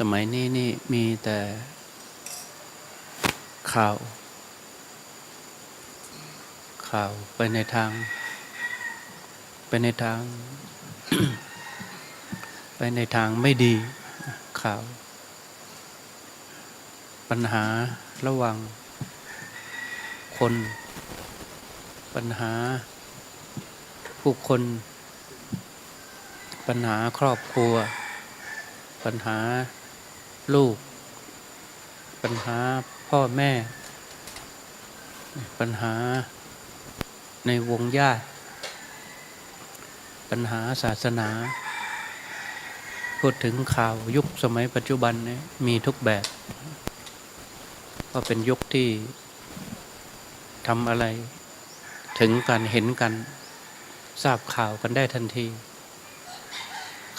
สมัยนี้นี่มีแต่ข่าว ข่าวไปในทาง ไปในทาง ไปในทางไม่ดี ข่าว ปัญหาระหว่างคน ปัญหา ผู้คน ปัญหาครอบครัว ปัญหา ลูก ปัญหาพ่อแม่ ปัญหาในวงญาติ ปัญหาศาสนา พูดถึงข่าวยุคสมัยปัจจุบันเนี่ยมีทุกแบบ ก็เป็นยุคที่ทำอะไร ถึงกันเห็นกัน ทราบข่าวกันได้ทันที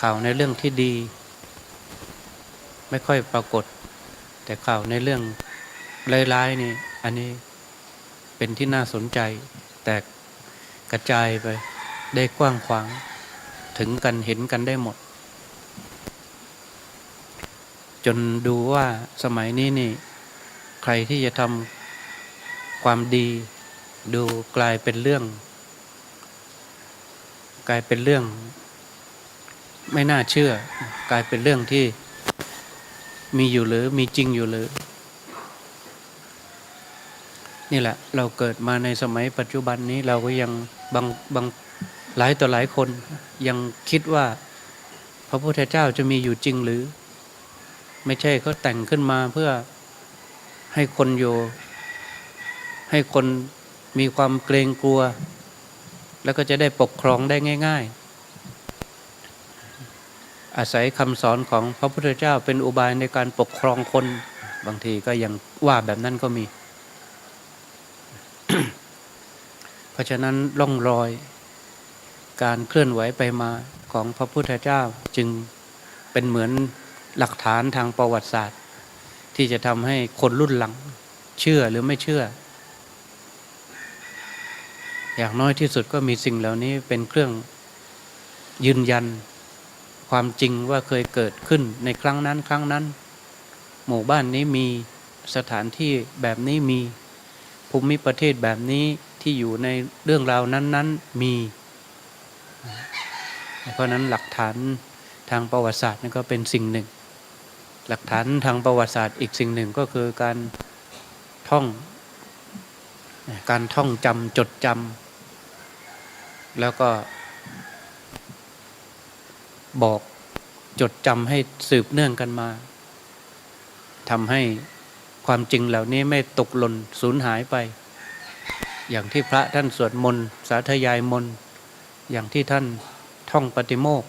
ข่าวในเรื่องที่ดี ไม่ค่อยปรากฏ แต่ข่าวในเรื่องร้ายๆนี่ อันนี้เป็นที่น่าสนใจ แต่กระจายไปได้กว้างขวาง ถึงกันเห็นกันได้หมด จนดูว่าสมัยนี้นี่ ใครที่จะทำความดี ดูกลายเป็นเรื่อง กลายเป็นเรื่อง ไม่น่าเชื่อ กลายเป็นเรื่องที่ มีอยู่หรือมีจริงอยู่หรือ นี่แหละ เราเกิดมาในสมัยปัจจุบันนี้เราก็ยังบางบางหลายต่อหลายคนยังคิดว่า พระพุทธเจ้าจะมีอยู่จริงหรือ ไม่ใช่เขาแต่งขึ้นมาเพื่อให้คนอยู่ให้คนมีความเกรงกลัว แล้วก็จะได้ปกครองได้ง่าย ๆ อาศัยคำสอนของพระพุทธเจ้าเป็นอุบายในการปกครองคน บางทีก็ยังว่าแบบนั้นก็มี เพราะฉะนั้นร่องรอย การเคลื่อนไหวไปมาของพระพุทธเจ้าจึงเป็นเหมือนหลักฐานทางประวัติศาสตร์ ที่จะทำให้คนรุ่นหลัง เชื่อหรือไม่เชื่อ อย่างน้อยที่สุดก็มีสิ่งเหล่านี้เป็นเครื่องยืนยัน ความจริงว่าเคยเกิดขึ้นในครั้งนั้นครั้งนั้น หมู่บ้านนี้มีสถานที่แบบนี้มี ภูมิประเทศแบบนี้ที่อยู่ในเรื่องราวนั้นๆมี เพราะนั้นหลักฐานทางประวัติศาสตร์นั่นก็เป็นสิ่งหนึ่ง หลักฐานทางประวัติศาสตร์อีกสิ่งหนึ่งก็คือการท่อง การท่องจำจดจำแล้วก็ บอกจดจำให้สืบเนื่องกันมาทำให้ความจริงเหล่านี้ไม่ตกหล่นสูญหายไป อย่างที่พระท่านสวดมนต์สาธยายมนต์อย่างที่ท่านท่องปฏิโมก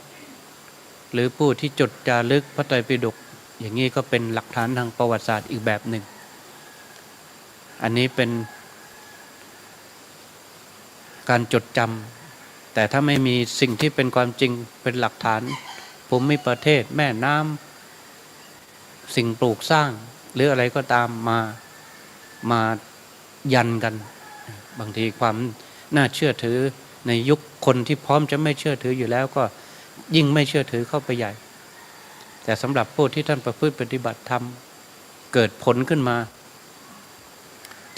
หรือผู้ที่จดจารึกพระไตรปิฎกอย่างนี้ก็เป็นหลักฐานทางประวัติศาสตร์อีกแบบหนึ่ง อันนี้เป็นการจดจำ แต่ถ้าไม่มีสิ่งที่เป็นความจริงเป็นหลักฐานภูมิประเทศแม่น้ำสิ่งปลูกสร้าง หรืออะไรก็ตามมามายันกัน บางทีความน่าเชื่อถือในยุคคนที่พร้อมจะไม่เชื่อถืออยู่แล้วก็ยิ่งไม่เชื่อถือเข้าไปใหญ่ แต่สำหรับผู้ที่ท่านประพฤติปฏิบัติธรรมเกิดผลขึ้นมา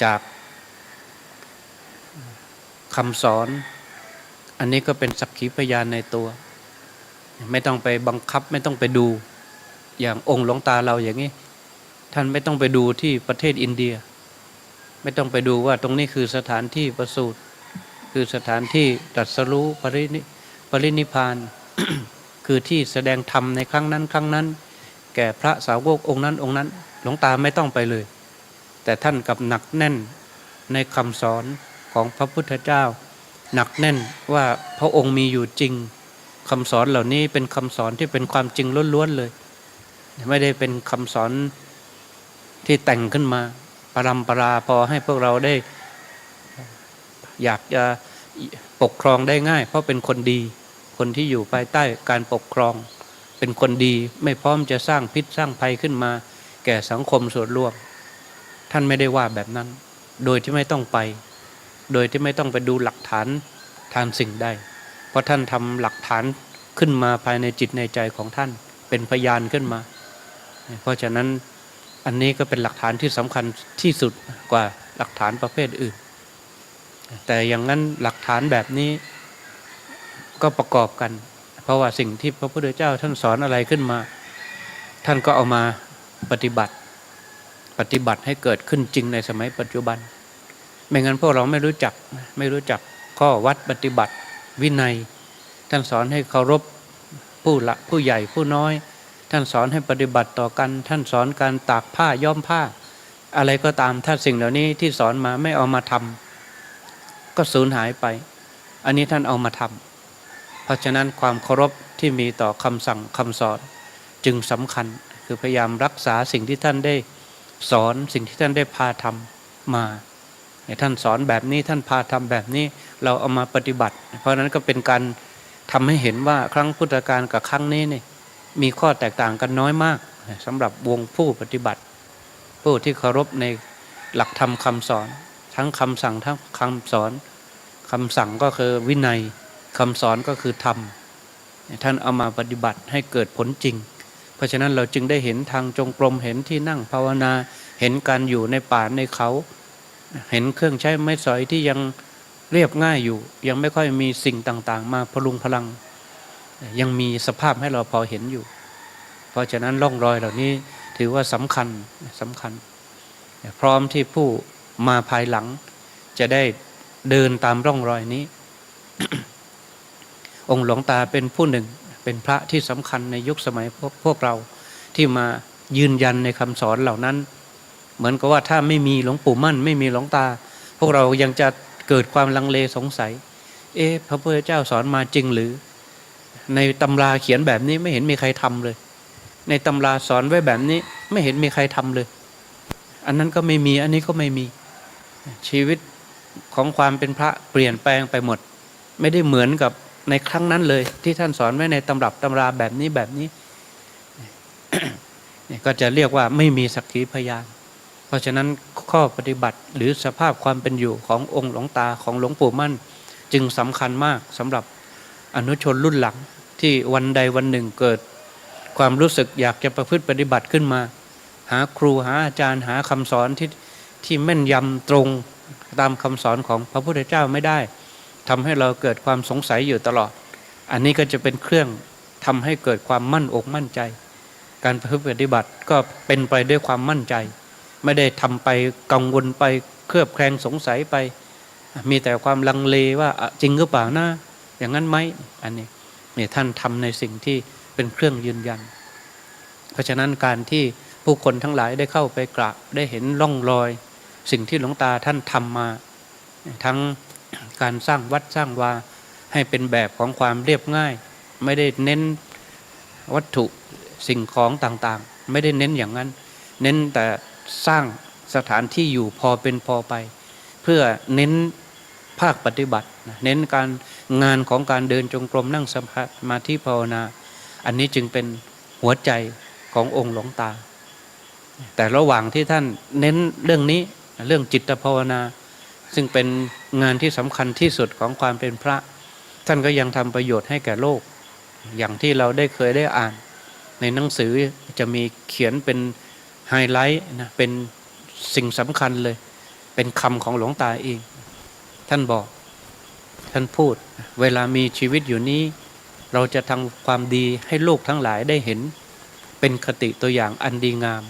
จากคำสอน อันนี้ก็เป็นสักขีพยานในตัว ไม่ต้องไปบังคับไม่ต้องไปดู อย่างองค์หลวงตาเราอย่างนี้ ท่านไม่ต้องไปดูที่ประเทศอินเดีย ไม่ต้องไปดูว่าตรงนี้คือสถานที่ประสูติคือสถานที่ตรัสรู้ปรินิปรินิพพาน คือที่แสดงธรรมในครั้งนั้น ครั้งนั้น แก่พระสาวกองค์นั้นองค์นั้น หลวงตาไม่ต้องไปเลย แต่ท่านกับหนักแน่นในคำสอนของพระพุทธเจ้า หนักแน่นว่าพระองค์มีอยู่จริงคำสอนเหล่านี้เป็นคำสอนที่เป็นความจริงล้วนๆเลย ไม่ได้เป็นคำสอนที่แต่งขึ้นมาปรำปราพอให้พวกเราได้ อยากจะปกครองได้ง่าย เพราะเป็นคนดี คนที่อยู่ภายใต้การปกครอง เป็นคนดีไม่พร้อมจะสร้างพิษสร้างภัยขึ้นมา แก่สังคมส่วนรวม ท่านไม่ได้ว่าแบบนั้น โดยที่ไม่ต้องไป โดยที่ไม่ต้องไปดูหลักฐานทางสิ่งใด เพราะท่านทำหลักฐานขึ้นมาภายในจิตในใจของท่านเป็นพยานขึ้นมา เพราะฉะนั้นอันนี้ก็เป็นหลักฐานที่สำคัญที่สุดกว่าหลักฐานประเภทอื่น แต่อย่างนั้นหลักฐานแบบนี้ก็ประกอบกัน เพราะว่าสิ่งที่พระพุทธเจ้าท่านสอนอะไรขึ้นมา ท่านก็เอามาปฏิบัติ ปฏิบัติให้เกิดขึ้นจริงในสมัยปัจจุบัน ไม่งั้นพวกเราไม่รู้จักไม่รู้จักข้อวัดปฏิบัติวินัย ท่านสอนให้เคารพผู้ละผู้ใหญ่ผู้น้อย ท่านสอนให้ปฏิบัติต่อกัน ท่านสอนการตากผ้าย้อมผ้า อะไรก็ตามถ้าสิ่งเหล่านี้ที่สอนมาไม่เอามาทำก็สูญหายไป อันนี้ท่านเอามาทำเพราะฉะนั้นความเคารพที่มีต่อคำสั่งคำสอนจึงสำคัญคือพยายามรักษาสิ่งที่ท่านได้สอนสิ่งที่ท่านได้พาทำมา ท่านสอนแบบนี้ท่านพาทำแบบนี้เราเอามาปฏิบัติ เพราะฉะนั้นก็เป็นการทำให้เห็นว่าครั้งพุทธกาลกับครั้งนี้นี่มีข้อแตกต่างกันน้อยมากสำหรับวงผู้ปฏิบัติ ผู้ที่เคารพในหลักธรรมคำสอน ทั้งคำสั่งทั้งคำสอนคำสั่งก็คือวินัยคำสอนก็คือธรรมท่านเอามาปฏิบัติให้เกิดผลจริง เพราะฉะนั้นเราจึงได้เห็นทางจงกรมเห็นที่นั่งภาวนาเห็นการอยู่ในป่าในเขา เห็นเครื่องใช้ไม้สอยที่ยังเรียบง่ายอยู่ ยังไม่ค่อยมีสิ่งต่างๆ มาพลุงพลัง ยังมีสภาพให้เราพอเห็นอยู่ เพราะฉะนั้นร่องรอยเหล่านี้ถือว่าสำคัญสำคัญ พร้อมที่ผู้มาภายหลัง จะได้เดินตามร่องรอยนี้ องค์หลวงตาเป็นผู้หนึ่ง เป็นพระที่สำคัญในยุคสมัยพวกพวกเราที่มายืนยันในคำสอนเหล่านั้น เหมือนกับว่าถ้าไม่มีหลวงปู่มั่น ไม่มีหลวงตา พวกเรายังจะเกิดความลังเลสงสัย เอ๊ะพระพุทธเจ้าสอนมาจริงหรือ ในตำราเขียนแบบนี้ไม่เห็นมีใครทำเลย ในตำราสอนไว้แบบนี้ไม่เห็นมีใครทำเลย อันนั้นก็ไม่มีอันนี้ก็ไม่มีชีวิตของความเป็นพระเปลี่ยนแปลงไปหมด ไม่ได้เหมือนกับในครั้งนั้นเลย ที่ท่านสอนไว้ในตำรับตำราแบบนี้แบบนี้ก็จะเรียกว่าไม่มีสักขีพยาน เพราะฉะนั้นข้อปฏิบัติหรือสภาพความเป็นอยู่ขององค์หลวงตาของหลวงปู่มั่น จึงสำคัญมากสำหรับอนุชนรุ่นหลังที่วันใดวันหนึ่งเกิด ความรู้สึกอยากจะประพฤติปฏิบัติขึ้นมา หาครูหาอาจารย์หาคำสอนที่ที่แม่นยำตรงตามคำสอนของพระพุทธเจ้าไม่ได้ทำให้เราเกิดความสงสัยอยู่ตลอด อันนี้ก็จะเป็นเครื่องทำให้เกิดความมั่นอกมั่นใจ การประพฤติปฏิบัติก็เป็นไปด้วยความมั่นใจ ไม่ได้ทำไปกังวลไปเครือบแคลงสงสัยไป มีแต่ความลังเลว่าจริงหรือเปล่านะอย่างนั้นไหมอันนี้นี่ท่านทำในสิ่งที่เป็นเครื่องยืนยัน เพราะฉะนั้นการที่ผู้คนทั้งหลายได้เข้าไปกราบได้เห็นร่องรอย สิ่งที่หลวงตาท่านทำมา ทั้งการสร้างวัดสร้างวาให้เป็นแบบของความเรียบง่าย ไม่ได้เน้นวัตถุสิ่งของต่างๆ ไม่ได้เน้นอย่างนั้น เน้นแต่ สร้างสถานที่อยู่พอเป็นพอไป เพื่อเน้นภาคปฏิบัติ เน้นการงานของการเดินจงกรมนั่งสมาธิภาวนา อันนี้จึงเป็นหัวใจขององค์หลวงตา แต่ระหว่างที่ท่านเน้นเรื่องนี้เรื่องจิตภาวนา ซึ่งเป็นงานที่สำคัญที่สุดของความเป็นพระ ท่านก็ยังทำประโยชน์ให้แก่โลก อย่างที่เราได้เคยได้อ่าน ในหนังสือจะมีเขียนเป็น ไฮไลท์นะเป็นสิ่งสำคัญเลย เป็นคำของหลวงตาเอง ท่านบอก ท่านพูด เวลามีชีวิตอยู่นี้ เราจะทำความดีให้โลกทั้งหลายได้เห็น เป็นคติตัวอย่างอันดีงาม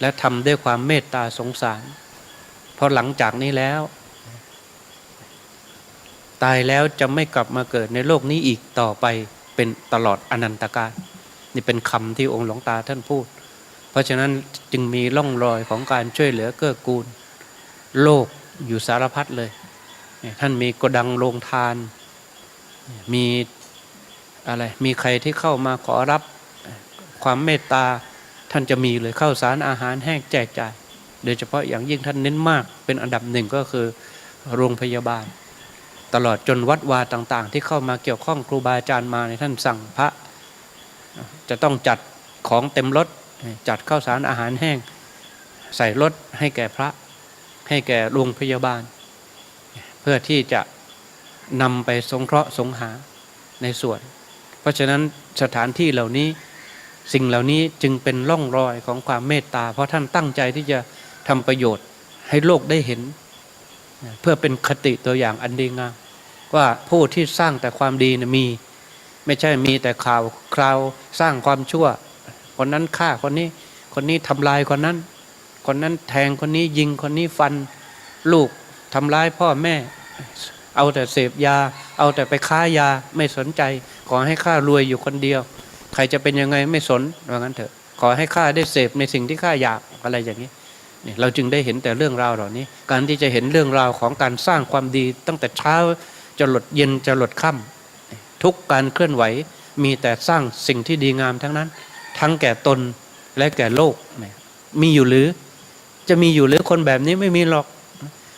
และทำด้วยความเมตตาสงสาร เพราะหลังจากนี้แล้ว ตายแล้วจะไม่กลับมาเกิดในโลกนี้อีกต่อไปเป็นตลอดอนันตกาลนี่เป็นคำที่องค์หลวงตาท่านพูด เพราะฉะนั้นจึงมีร่องรอยของการช่วยเหลือเกื้อกูล โลกอยู่สารพัดเลย ท่านมีกดังโรงทาน มีอะไรมีใครที่เข้ามาขอรับความเมตตาท่านจะมีเลยเข้าสารอาหารแห้งแจกจ่ายโดยเฉพาะอย่างยิ่งท่านเน้นมากเป็นอันดับหนึ่งก็คือโรงพยาบาล ตลอดจนวัดวาต่างๆ ที่เข้ามาเกี่ยวข้องครูบาอาจารย์มาในท่านสั่งพระ จะต้องจัดของเต็มรถ จัดข้าวสารอาหารแห้ง ใส่รถให้แก่พระ ให้แก่โรงพยาบาล เพื่อที่จะนำไปสงเคราะห์สงหาในส่วน เพราะฉะนั้นสถานที่เหล่านี้สิ่งเหล่านี้จึงเป็นร่องรอยของความเมตตา เพราะท่านตั้งใจที่จะทำประโยชน์ให้โลกได้เห็น เพื่อเป็นคติตัวอย่างอันดีงามว่าผู้ที่สร้างแต่ความดีนะมี ไม่ใช่มีแต่ข่าวคราวสร้างความชั่ว คนนั้นฆ่าคนนี้ คนนี้ทำลายคนนั้น คนนั้นแทงคนนี้ยิงคนนี้ฟันลูกทำร้ายพ่อแม่ เอาแต่เสพยา เอาแต่ไปค้ายาไม่สนใจ ขอให้ข้ารวยอยู่คนเดียว ใครจะเป็นยังไงไม่สนว่างั้นเถอะ ขอให้ข้าได้เสพในสิ่งที่ข้าอยากอะไรอย่างนี้นี่เราจึงได้เห็นแต่เรื่องราวเหล่านี้ การที่จะเห็นเรื่องราวของการสร้างความดี ตั้งแต่เช้าจะหลดเย็นจะหลดค่ำทุกการเคลื่อนไหวมีแต่สร้างสิ่งที่ดีงามทั้งนั้น ทั้งแก่ตนและแก่โลก มีอยู่หรือ จะมีอยู่หรือคนแบบนี้ไม่มีหรอก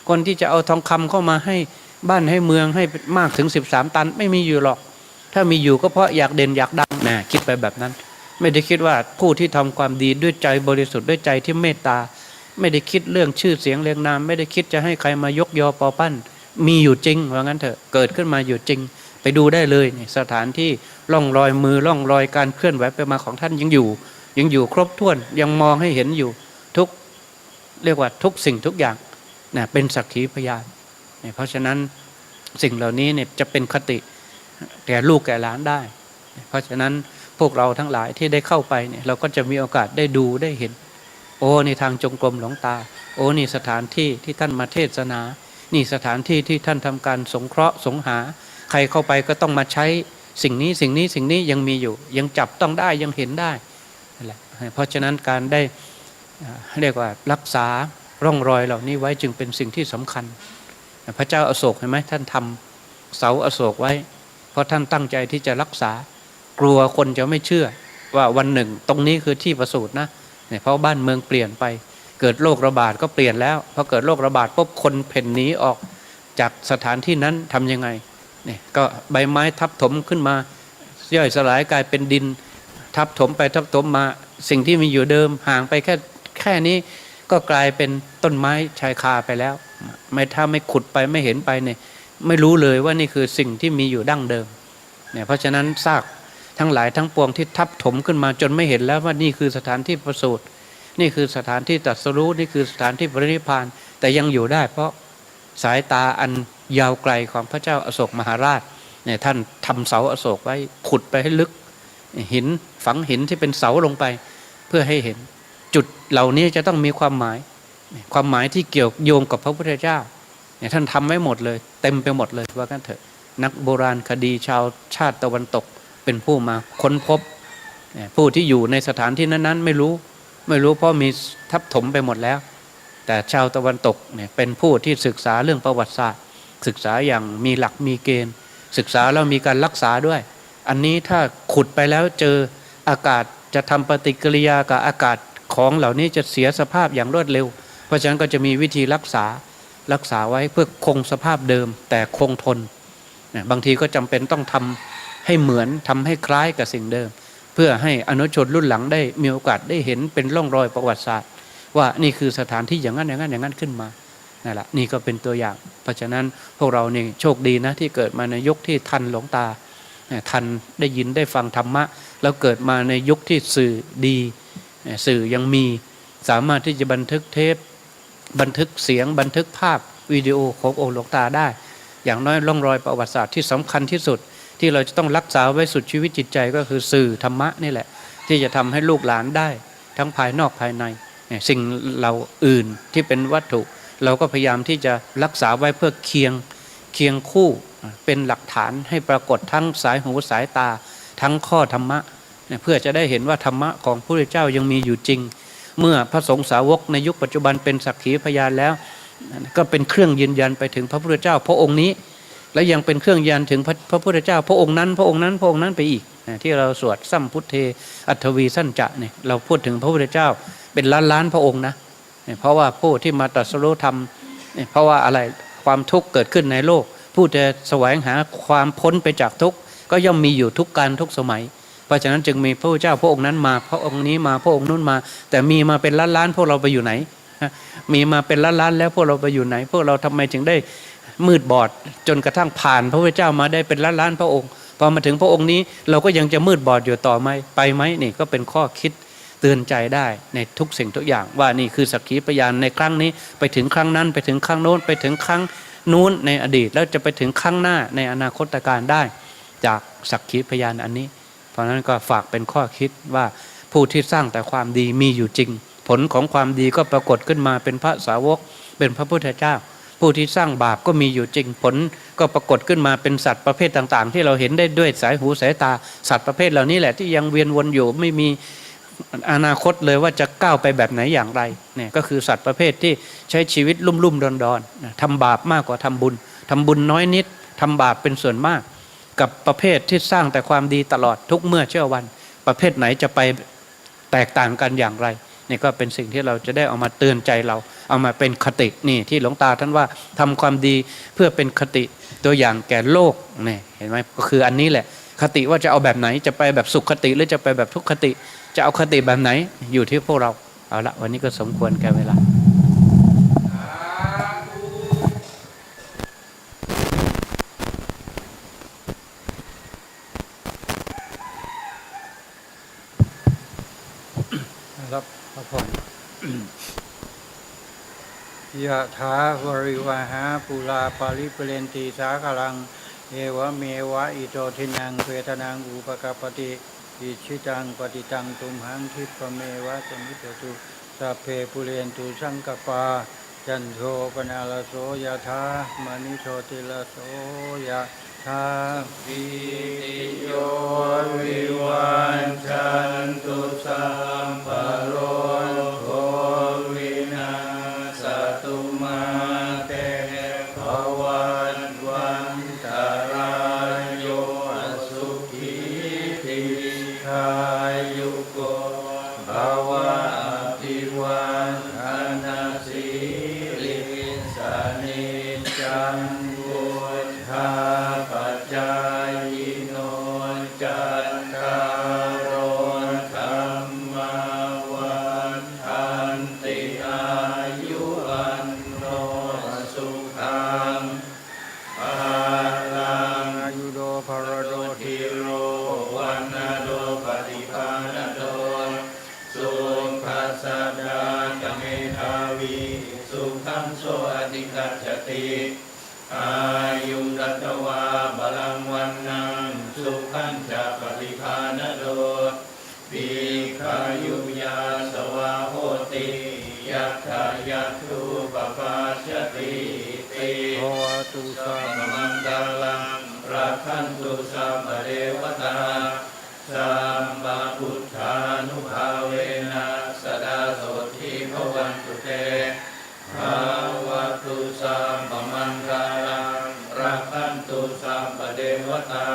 คนที่จะเอาทองคำเข้ามาให้บ้านให้เมืองให้มากถึง 13 ตัน ไม่มีอยู่หรอก ถ้ามีอยู่ก็เพราะอยากเด่นอยากดังนะคิดไปแบบนั้น ไม่ได้คิดว่าผู้ที่ทำความดีด้วยใจบริสุทธิ์ด้วยใจที่เมตตา ไม่ได้คิดเรื่องชื่อเสียงเรียงนาม ไม่ได้คิดจะให้ใครมายกยอปอปั้น มีอยู่จริงว่างั้นเถอะเกิดขึ้นมาอยู่จริง ไปดูได้เลยนสถานที่ล่องรอยมือล่องรอยการเคลื่อนไหวไปมาของท่านยังอยู่ ยังอยู่ครบถ้วนยังมองให้เห็นอยู่ทุกเรียกว่าทุกสิ่งทุกอย่างนะเป็นสักขีพยานเนี่ยเพราะฉะนั้นสิ่งเหล่านี้เนี่ยจะเป็นคติแก่ลูกแก่หลานได้ เพราะฉะนั้นพวกเราทั้งหลายที่ได้เข้าไปเนี่ยเราก็จะมีโอกาสได้ดูได้เห็น โอ้ในทางจงกรมหลวงตา โอ้นี่สถานที่ที่ท่านมาเทศนา นี่สถานที่ที่ท่านทำการสงเคราะห์สงหา รเข้าไปก็ต้องมาใช้สิ่งนี้สิ่งนี้สิ่งนี้ยังมีอยู่ ยังจับต้องได้ยังเห็นได้นั่นแหละเพราะฉะนั้นการได้เรียกว่ารักษาร่องรอยเหล่านี้ไว้จึงเป็นสิ่งที่สำคัญ พระเจ้าอาโศกเห็นไหมท่านทำเสาอาโศกไว้ เพราะท่านตั้งใจที่จะรักษากลัวคนจะไม่เชื่อว่าวันหนึ่งตรงนี้คือที่ประสูตินะเนี่ยเพราะบ้านเมืองเปลี่ยนไป เกิดโรคระบาดก็เปลี่ยนแล้วพอเกิดโรคระบาดปุ๊บคนเพ่นหนีออกจากสถานที่นั้นทำยังไง นี่ก็ใบไม้ทับถมขึ้นมาย่อยสลายกลายเป็นดิน ทับถมไปทับถมมา สิ่งที่มีอยู่เดิมห่างไปแค่แค่นี้ก็กลายเป็นต้นไม้ชายคาไปแล้ว ไม่ถ้าไม่ขุดไปไม่เห็นไปเนี่ยไม่รู้เลยว่านี่คือสิ่งที่มีอยู่ดั้งเดิมเนี่ยเพราะฉะนั้นซากทั้งหลายทั้งปวงที่ทับถมขึ้นมาจนไม่เห็นแล้วว่านี่คือสถานที่ประสูตินี่คือสถานที่ตรัสรู้นี่คือสถานที่ปรินิพาน แต่ยังอยู่ได้เพราะสายตาอัน ยาวไกลของพระเจ้าอโศกมหาราชเนี่ยท่านทำเสาอโศกไว้ขุดไปให้ลึก หินฝังหินที่เป็นเสาลงไป เพื่อให้เห็นจุดเหล่านี้จะต้องมีความหมาย ความหมายที่เกี่ยวโยงกับพระพุทธเจ้าเนี่ยท่านทำไว้หมดเลย เต็มไปหมดเลยว่ากันเถอะ นักโบราณคดีชาวชาติตะวันตกเป็นผู้มาค้นพบ ผู้ที่อยู่ในสถานที่นั้นๆ ไม่รู้ไม่รู้เพราะมีทับถมไปหมดแล้ว แต่ชาวตะวันตกเนี่ยเป็นผู้ที่ศึกษาเรื่องประวัติศาสตร์ ศึกษาอย่างมีหลักมีเกณฑ์ ศึกษาแล้วมีการรักษาด้วย อันนี้ถ้าขุดไปแล้วเจออากาศจะทำปฏิกิริยากับอากาศของเหล่านี้จะเสียสภาพอย่างรวดเร็ว เพราะฉะนั้นก็จะมีวิธีรักษารักษาไว้เพื่อคงสภาพเดิม แต่คงทนบางทีก็จำเป็นต้องทำให้เหมือนทำให้คล้ายกับสิ่งเดิม เพื่อให้อนุชนรุ่นหลังได้มีโอกาสได้เห็นเป็นร่องรอยประวัติศาสตร์ ว่านี่คือสถานที่อย่างนั้นอย่างนั้นอย่างนั้นขึ้นมา นั่นแหละนี่ก็เป็นตัวอย่าง เพราะฉะนั้นพวกเรานี่โชคดีนะที่เกิดมาในยุคที่ทันหลวงตาทันได้ยินได้ฟังธรรมะ แล้วเกิดมาในยุคที่สื่อดีสื่อยังมีสามารถที่จะบันทึกเทป บันทึกเสียงบันทึกภาพวิดีโอขององค์หลวงตาได้ อย่างน้อยร่องรอยประวัติศาสตร์ที่สำคัญที่สุด ที่เราจะต้องรักษาไว้สุดชีวิตจิตใจก็คือสื่อธรรมะนี่แหละ ที่จะทำให้ลูกหลานได้ ทั้งภายนอกภายในสิ่งเราอื่นที่เป็นวัตถุ เราก็พยายามที่จะรักษาไว้เพื่อเคียงเคียงคู่เป็นหลักฐานให้ปรากฏทั้งสายหูสายตาทั้งข้อธรรมะ เพื่อจะได้เห็นว่าธรรมะของพระพุทธเจ้ายังมีอยู่จริง เมื่อพระสงฆ์สาวกในยุคปัจจุบันเป็นสักขีพยานแล้ว ก็เป็นเครื่องยืนยันไปถึงพระพุทธเจ้า พระองค์นี้ และยังเป็นเครื่องยืนยันถึงพระพระพุทธเจ้า พระองค์นั้น พระองค์นั้นพระองค์นั้นไปอีกที่เราสวดสัมพุทเทอัตวีสั้นจะเนี่ยเราพูดถึงพระพุทธเจ้า เป็นล้านล้านพระองค์นะ เพราะว่าผู้ที่มาตรัสรู้ธรรมเพราะว่าอะไรความทุกข์เกิดขึ้นในโลก ผู้จะแสวงหาความพ้นไปจากทุกข์ก็ย่อมมีอยู่ทุกการทุกสมัย เพราะฉะนั้นจึงมีพระเจ้าพระองค์นั้นมาพระองค์นี้มาพระองค์นู้นมา แต่มีมาเป็นล้านล้านพวกเราไปอยู่ไหน มีมาเป็นล้านๆแล้วพวกเราไปอยู่ไหน พวกเราทำไมถึงได้มืดบอดจนกระทั่งผ่าน พระพุทธเจ้ามาได้เป็นล้านๆพระองค์พอมาถึงพระองค์นี้เราก็ยังจะมืดบอดอยู่ต่อไหมไปไหมนี่ก็เป็นข้อคิด ตือนใจได้ในทุกสิ่งทุกอย่าง ว่านี่คือสักขีพยานในครั้งนี้ไปถึงครั้งนั้นไปถึงครั้งโน้นไปถึงครั้งนู้นในอดีตแล้วจะไปถึงครั้งหน้าในอนาคตการได้ จากสักขีพยานอันนี้ เพราะฉะนั้นก็ฝากเป็นข้อคิดว่าผู้ที่สร้างแต่ความดีมีอยู่จริง ผลของความดีก็ปรากฏขึ้นมาเป็นพระสาวก เป็นพระพุทธเจ้า ผู้ที่สร้างบาปก็มีอยู่จริงผล ก็ปรากฏขึ้นมาเป็นสัตว์ประเภทต่าง ๆ ที่เราเห็นได้ด้วยสายหูสายตา สัตว์ประเภทเหล่านี้แหละที่ยังเวียนวนอยู่ไม่มี อนาคตเลยว่าจะก้าวไปแบบไหนอย่างไรเนี่ยก็คือสัตว์ประเภทที่ใช้ชีวิตลุ่มๆดอนๆนทำบาปมากกว่าทำบุญทำบุญน้อยนิดทำบาปเป็นส่วนมาก กับประเภทที่สร้างแต่ความดีตลอดทุกเมื่อเชื่อวัน ประเภทไหนจะไปแตกต่างกันอย่างไรนี่ก็เป็นสิ่งที่เราจะได้เอามาเตือนใจเรา เอามาเป็นคตินี่ที่หลวงตาท่านว่าทำความดีเพื่อเป็นคติตัวอย่างแก่โลกนี่เห็นไหมก็คืออันนี้แหละ คติว่าจะเอาแบบไหนจะไปแบบสุขคติหรือจะไปแบบทุกขติ จะเอาคติแบบไหน อยู่ที่พวกเรา เอาละวันนี้ก็สมควรแก่เวลารับพระพรยะถาวริวหาปุราปาริปเรนตีสาคลัง เอวเมวะอิโตทินังเวทนังอุปกปติ อิชิตังปฏิตังตุมหังทิปเมวะสมิจตุสัพเพปุเรนตุสังกปา จันโทปนาลโสยะถามณิโชติลโสยะถาปิติโยวิวันจันตุสัมปโร ติอายุรัตวาบาลังวันนังสุขังจะปฏิภาณโดปีขายุยาสวาโหติยัตถายัตุปปาชติติโหตุสัมมังกาลังรักขันตุสัมเดวตาสัมมาพุทธานุภาเวนะสดาโสทิภวันตุเต เ